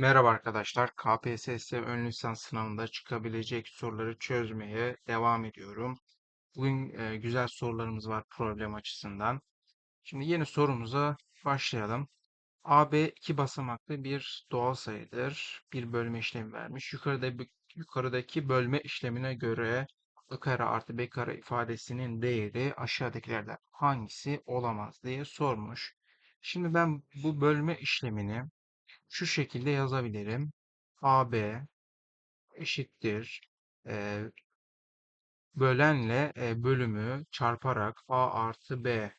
Merhaba arkadaşlar. KPSS ön lisans sınavında çıkabilecek soruları çözmeye devam ediyorum. Bugün e, güzel sorularımız var problem açısından. Şimdi yeni sorumuza başlayalım. AB iki basamaklı bir doğal sayıdır. Bir bölme işlemi vermiş. Yukarıda yukarıdaki bölme işlemine göre a kare artı b kare ifadesinin değeri aşağıdakilerden hangisi olamaz diye sormuş. Şimdi ben bu bölme işlemini şu şekilde yazabilirim. AB eşittir e, bölenle e, bölümü çarparak A artı B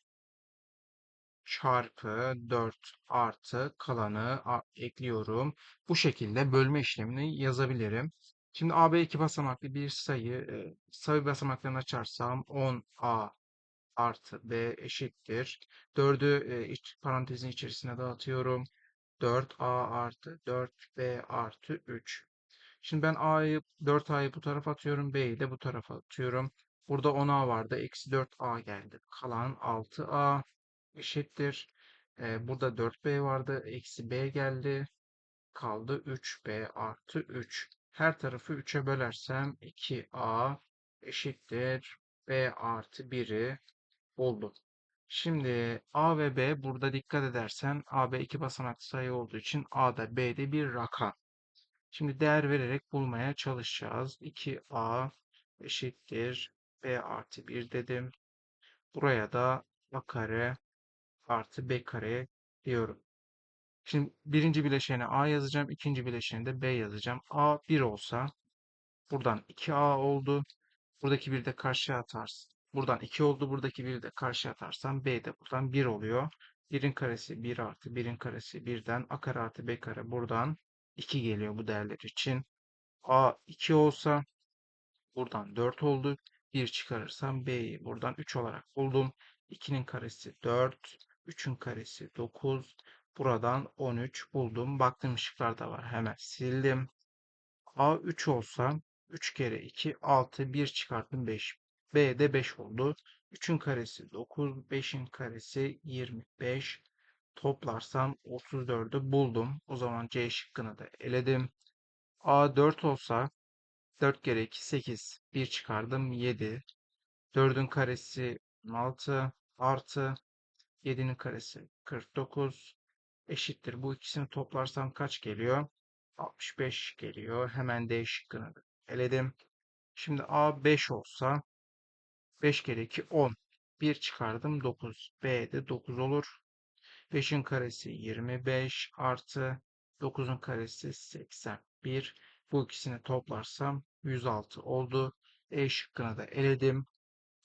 çarpı 4 artı kalanı ekliyorum. Bu şekilde bölme işlemini yazabilirim. Şimdi AB iki basamaklı bir sayı e, sayı basamaklarını açarsam 10A artı B eşittir. 4'ü e, iç, parantezin içerisine dağıtıyorum. 4A artı 4B artı 3. Şimdi ben A'yı 4A'yı bu tarafa atıyorum. B'yi de bu tarafa atıyorum. Burada 10A vardı. Eksi 4A geldi. Kalan 6A eşittir. Ee, burada 4B vardı. Eksi B geldi. Kaldı 3B artı 3. Her tarafı 3'e bölersem 2A eşittir. B artı 1'i oldu. Şimdi A ve B burada dikkat edersen AB iki basamaklı sayı olduğu için A'da B'de bir rakam. Şimdi değer vererek bulmaya çalışacağız. 2A eşittir B artı 1 dedim. Buraya da A kare artı B kare diyorum. Şimdi birinci bileşene A yazacağım. ikinci bileşene de B yazacağım. A 1 olsa buradan 2A oldu. Buradaki bir de karşıya atarsın. Buradan 2 oldu. Buradaki bir de karşıya atarsam B de buradan 1 oluyor. 1'in karesi 1 artı 1'in karesi 1'den A kare artı B kare buradan 2 geliyor bu değerler için. A 2 olsa buradan 4 oldu. 1 çıkarırsam B'yi buradan 3 olarak buldum. 2'nin karesi 4. 3'ün karesi 9. Buradan 13 buldum. Baktım ışıklarda var. Hemen sildim. A 3 olsa 3 kere 2 6 1 çıkarttım 5. B de 5 oldu. 3'ün karesi 9. 5'in karesi 25. Toplarsam 34'ü buldum. O zaman C şıkkını da eledim. A 4 olsa 4 kere 2 8. 1 çıkardım 7. 4'ün karesi 16 artı 7'nin karesi 49 eşittir. Bu ikisini toplarsam kaç geliyor? 65 geliyor. Hemen D şıkkını eledim. Şimdi A 5 olsa 5 kere 2 10. 1 çıkardım 9. B de 9 olur. 5'in karesi 25 artı 9'un karesi 81. Bu ikisini toplarsam 106 oldu. E şıkkını da eledim.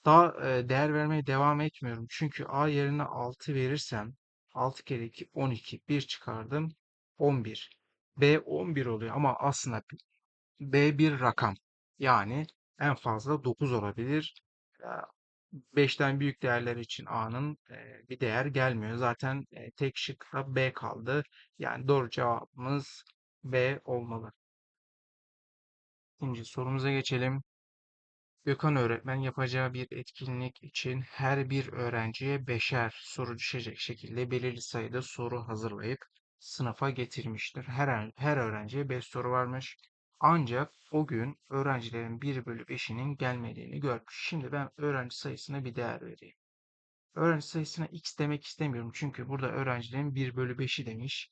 Daha e, değer vermeye devam etmiyorum. Çünkü A yerine 6 verirsem 6 kere 2 12. 1 çıkardım 11. B 11 oluyor ama aslında B bir rakam. Yani en fazla 9 olabilir. 5'ten büyük değerler için A'nın bir değer gelmiyor. Zaten e, tek şıkta B kaldı. Yani doğru cevabımız B olmalı. İkinci sorumuza geçelim. Gökhan öğretmen yapacağı bir etkinlik için her bir öğrenciye beşer soru düşecek şekilde belirli sayıda soru hazırlayıp sınıfa getirmiştir. Her, her öğrenciye 5 soru varmış. Ancak o gün öğrencilerin 1 bölü 5'inin gelmediğini görmüş. Şimdi ben öğrenci sayısına bir değer vereyim. Öğrenci sayısına x demek istemiyorum. Çünkü burada öğrencilerin 1 bölü 5'i demiş.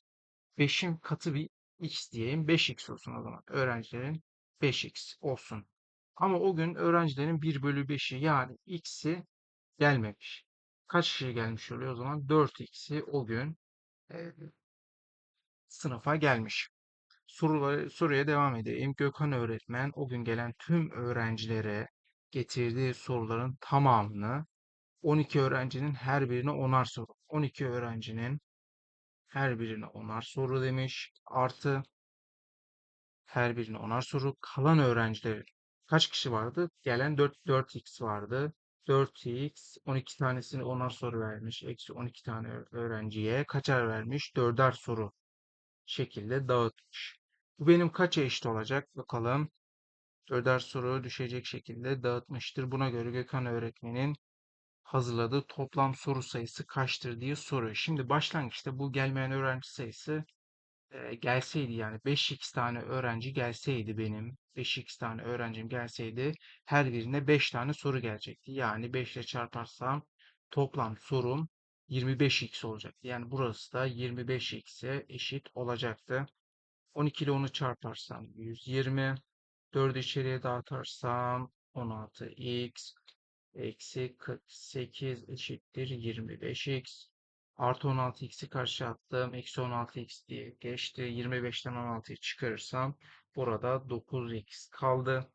5'in katı bir x diyeyim. 5x olsun o zaman. Öğrencilerin 5x olsun. Ama o gün öğrencilerin 1 bölü 5'i yani x'i gelmemiş. Kaç kişi gelmiş oluyor o zaman? 4x'i o gün e, sınıfa gelmiş. Soruları, soruya devam edeyim. Gökhan öğretmen o gün gelen tüm öğrencilere getirdiği soruların tamamını 12 öğrencinin her birine onar soru. 12 öğrencinin her birine onar soru demiş. Artı her birine onar soru. Kalan öğrencilerin kaç kişi vardı? Gelen 4, 4x vardı. 4x 12 tanesini onar soru vermiş. Eksi 12 tane öğrenciye kaçar vermiş? 4'er soru şekilde dağıtmış. Bu benim kaça eşit olacak? Bakalım. 4'er soru düşecek şekilde dağıtmıştır. Buna göre Gökhan öğretmenin hazırladığı toplam soru sayısı kaçtır diye soruyor. Şimdi başlangıçta bu gelmeyen öğrenci sayısı e, gelseydi yani 5x tane öğrenci gelseydi benim 5x tane öğrencim gelseydi her birine 5 tane soru gelecekti. Yani 5 ile çarparsam toplam sorum 25x olacaktı. Yani burası da 25x'e eşit olacaktı. 12 ile onu çarparsam 120. 4'ü içeriye dağıtarsam 16x eksi 48 eşittir 25x. Artı 16x'i karşı attım. Eksi 16x diye geçti. 25'ten 16'yı çıkarırsam burada 9x kaldı.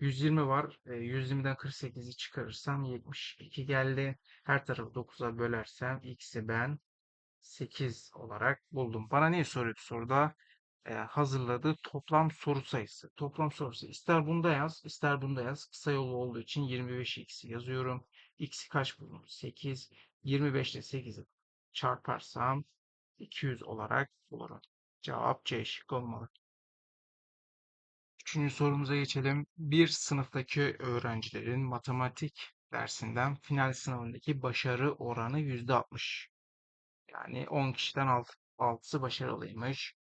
120 var. E, 120'den 48'i çıkarırsam 72 geldi. Her tarafı 9'a bölersem x'i ben 8 olarak buldum. Bana ne soruyordu soruda? e, hazırladığı toplam soru sayısı. Toplam sorusu ister bunda yaz, ister bunda yaz. Kısa yolu olduğu için 25x'i yazıyorum. x'i kaç buldum? 8. 25 ile 8'i çarparsam 200 olarak bulurum. Cevap C şıkkı olmalı. Üçüncü sorumuza geçelim. Bir sınıftaki öğrencilerin matematik dersinden final sınavındaki başarı oranı %60. Yani 10 kişiden 6, 6'sı başarılıymış.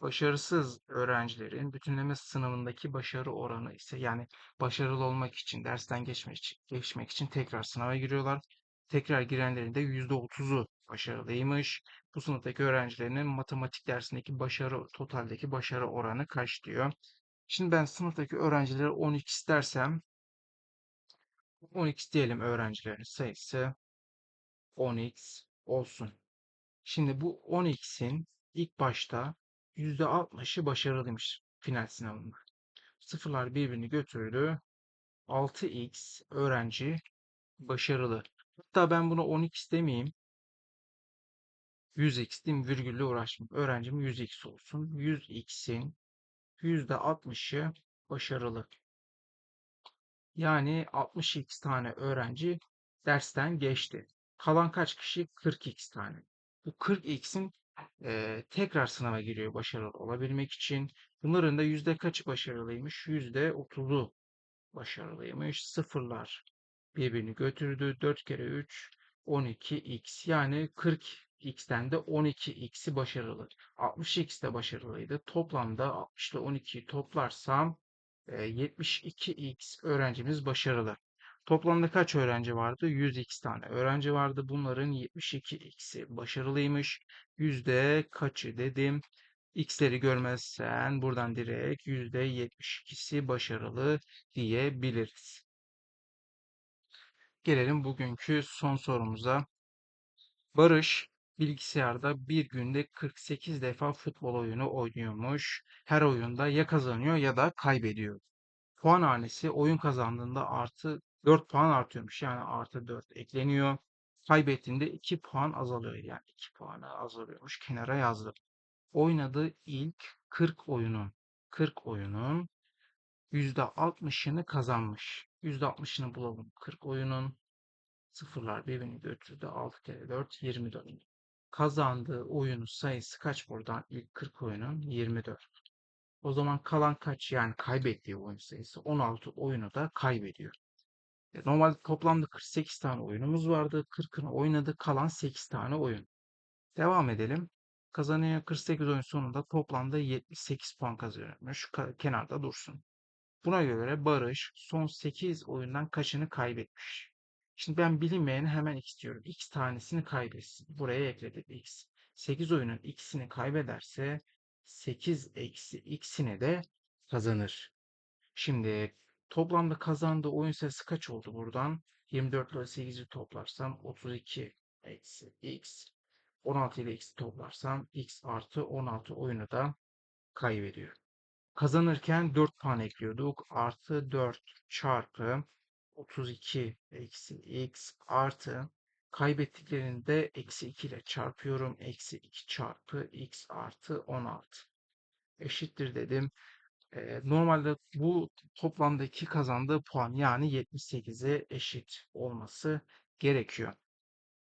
Başarısız öğrencilerin bütünleme sınavındaki başarı oranı ise yani başarılı olmak için, dersten geçmek için, geçmek için tekrar sınava giriyorlar. Tekrar girenlerin de %30'u başarılıymış. Bu sınıftaki öğrencilerin matematik dersindeki başarı, totaldeki başarı oranı kaç diyor. Şimdi ben sınıftaki öğrencileri 12 istersem 12 diyelim öğrencilerin sayısı 10x olsun. Şimdi bu 10x'in ilk başta %60'ı başarılıymış final sınavında. Sıfırlar birbirini götürdü. 6x öğrenci başarılı. Hatta ben buna 10x demeyeyim. 100x diyeyim virgülle uğraşmayayım. Öğrencim 100x olsun. 100x'in %60'ı başarılı. Yani 60x tane öğrenci dersten geçti. Kalan kaç kişi? 40x tane. Bu 40x'in e, tekrar sınava giriyor başarılı olabilmek için. Bunların da yüzde kaçı başarılıymış? Yüzde 30'u başarılıymış. Sıfırlar birbirini götürdü. 4 kere 3 12x yani 40x'ten de 12x'i başarılı. 60x de başarılıydı. Toplamda 60 ile 12'yi toplarsam 72x öğrencimiz başarılı. Toplamda kaç öğrenci vardı? 100x tane öğrenci vardı. Bunların 72x'i başarılıymış. Yüzde kaçı dedim. X'leri görmezsen buradan direkt yüzde 72'si başarılı diyebiliriz. Gelelim bugünkü son sorumuza. Barış bilgisayarda bir günde 48 defa futbol oyunu oynuyormuş. Her oyunda ya kazanıyor ya da kaybediyor. Puan hanesi oyun kazandığında artı 4 puan artıyormuş. Yani artı 4 ekleniyor. Kaybettiğinde 2 puan azalıyor. Yani 2 puanı azalıyormuş. Kenara yazdım. Oynadığı ilk 40 oyunun 40 oyunun %60'ını kazanmış. %60'ını bulalım. 40 oyunun sıfırlar birbirini götürdü. 6 kere 4 24. Kazandığı oyunun sayısı kaç buradan? İlk 40 oyunun 24. O zaman kalan kaç? Yani kaybettiği oyun sayısı 16 oyunu da kaybediyor. E, normalde toplamda 48 tane oyunumuz vardı. 40'ını oynadı. Kalan 8 tane oyun. Devam edelim. Kazanıyor 48 oyun sonunda toplamda 78 puan kazanıyormuş. Kenarda dursun. Buna göre Barış son 8 oyundan kaçını kaybetmiş? Şimdi ben bilinmeyeni hemen x diyorum. X tanesini kaybetsin. Buraya ekledik x. 8 oyunun x'ini kaybederse 8 eksi x'ini de kazanır. Şimdi toplamda kazandığı oyun sayısı kaç oldu buradan? 24 ile 8'i toplarsam 32 eksi x. 16 ile x'i toplarsam x artı 16 oyunu da kaybediyor. Kazanırken 4 puan ekliyorduk. Artı 4 çarpı 32 eksi x artı kaybettiklerini de eksi 2 ile çarpıyorum. Eksi 2 çarpı x artı 16 eşittir dedim. Normalde bu toplamdaki kazandığı puan yani 78'e eşit olması gerekiyor.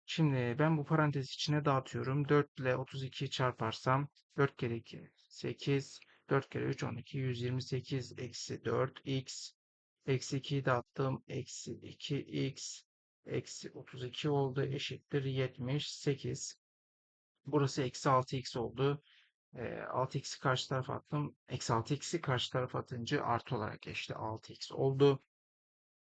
Şimdi ben bu parantez içine dağıtıyorum. 4 ile 32 çarparsam 4 kere 2 8 4 kere 3 12 128 eksi 4x eksi 2'yi dağıttım. Eksi 2x eksi 32 oldu eşittir 78. Burası eksi 6x oldu. E, 6x'i karşı tarafa attım. Eksi 6x'i karşı tarafa atınca artı olarak geçti. 6x oldu.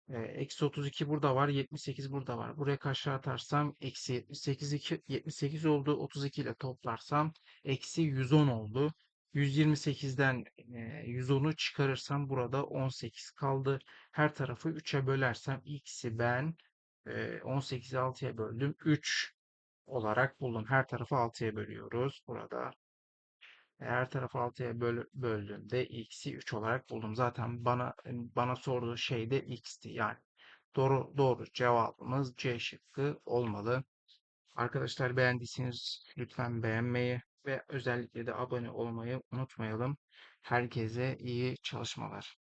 E, eksi 32 burada var. 78 burada var. Buraya karşı atarsam eksi 78, 2, 78 oldu. 32 ile toplarsam eksi 110 oldu. 128'den e, 110'u çıkarırsam burada 18 kaldı. Her tarafı 3'e bölersem x'i ben e, 18'i 6'ya böldüm. 3 olarak buldum. Her tarafı 6'ya bölüyoruz burada. Her tarafı 6'ya böl böldüğümde x'i 3 olarak buldum. Zaten bana bana sorduğu şey de x'ti. Yani doğru doğru cevabımız C şıkkı olmalı. Arkadaşlar beğendiyseniz lütfen beğenmeyi ve özellikle de abone olmayı unutmayalım. Herkese iyi çalışmalar.